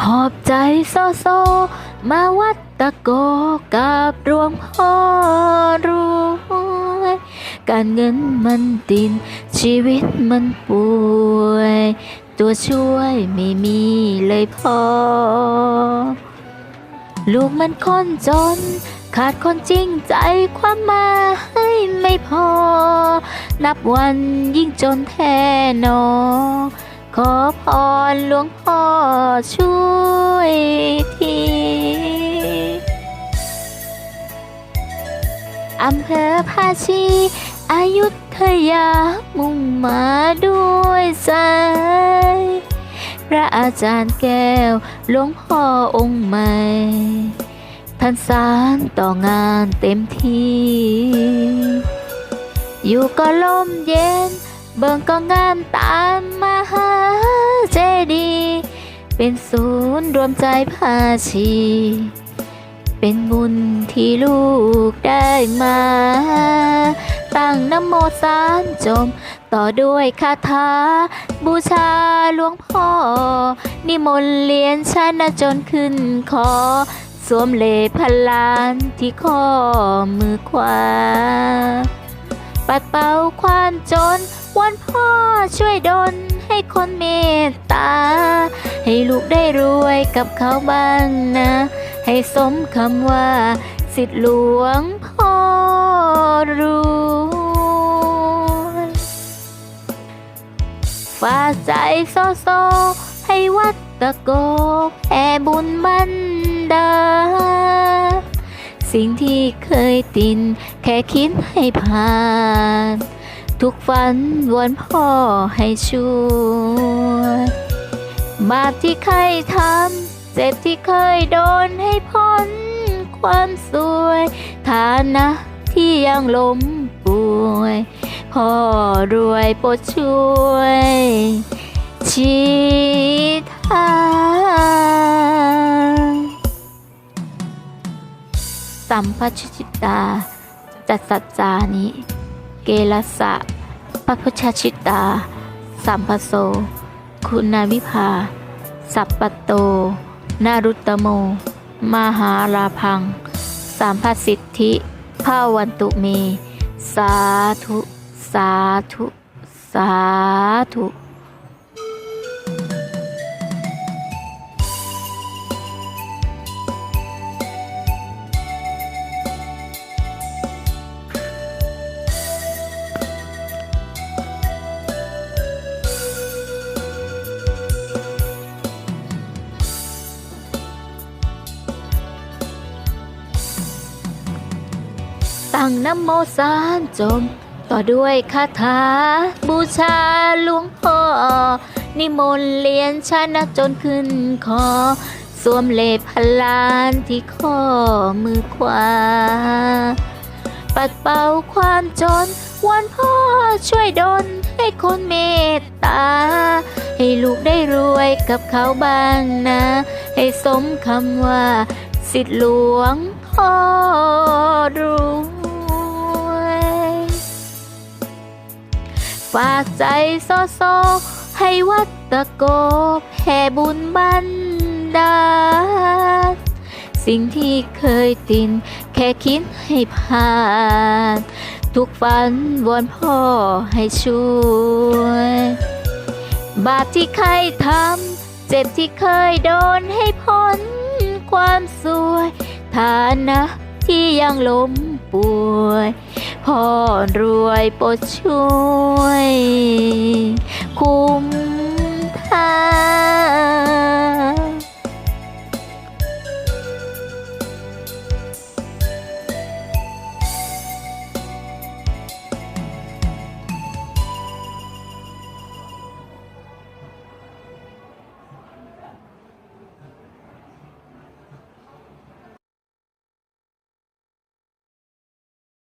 หอบใจโซโซ มาวัดตะโกกับรวงพ่อรวยการเงินมันดิน ชีวิตมันป่วย ตัวช่วยไม่มีเลยพอ ลูกมันคนจน ขาดคนจริงใจความหมายไม่พอ นับวันยิ่งจนแท้นอ ขอพรหลวงพ่อช่วยทีอำเภอภาชีอายุทยามุ่งมาด้วยใจพระอาจารย์แก้วหลวงพ่อองค์ใหม่ท่านสารต่องานเต็มที่ อยู่ก็ลมเย็น เบิ่งก็งามตามมาหาเจดีย์เป็นศูนย์รวมใจภาชี เป็นบุญที่ลูกได้มา ตั้งน้ำโมสารจม ต่อด้วยคาถา บูชาหลวงพ่อ นิมนต์เลียนชนะจนขึ้นคอสวมเลพันล้านที่ข้อมือขวา ปัดเป่าความจน วันพ่อช่วยดลให้คนเมตตา ให้ลูกได้รวยกับเขาบ้างนะ ให้สมคำว่า สิทธิหลวงพ่อรวยฝากใจโซโซ ให้วัดตะโกแผ่บุญบันดา สิ่งที่เคยตินแค่คิดให้ผ่าน ทุกฝันวอนพ่อให้ช่วยบาปที่เคยทำเจ็บที่เคยโดนให้พ้นความสวยฐานะที่ยังล้มป่วย พ่อรวยโปรดช่วย ชี้ทางสัมพัชชิตาจัดสัจจานิ เกลสะปัพชชิตา สัมปโส คุณาวิภา สัปปโต นารุตโม มหาราพัง สามพสิทธิภาวันตุเม สาธุ สาธุ สาธุ ตั้งน้ำโมสารจม ต่อด้วยคาถา บูชาหลวงพ่อ นิมนต์เลียนชนะจนขึ้นคอสวมเลพลานที่ข้อมือขวา ปัดเป่าความจนวันพ่อช่วยดลให้คนเมตตา ให้ลูกได้รวยกับเขาบ้างนะ ให้สมคำว่า สิทธิหลวงพ่อร ฝากใจโซโซ ให้วัดตะโกบแผ่บุญบันดาลสิ่งที่เคยติน แค่คิดให้ผ่าน ทุกฝันวอนพ่อให้ช่วย บาปที่เคยทำ เจ็บที่เคยโดนให้พ้นความสวย ฐานะที่ยังล้มป่วย พ่อรวยโปรดช่วย คุ้มทาง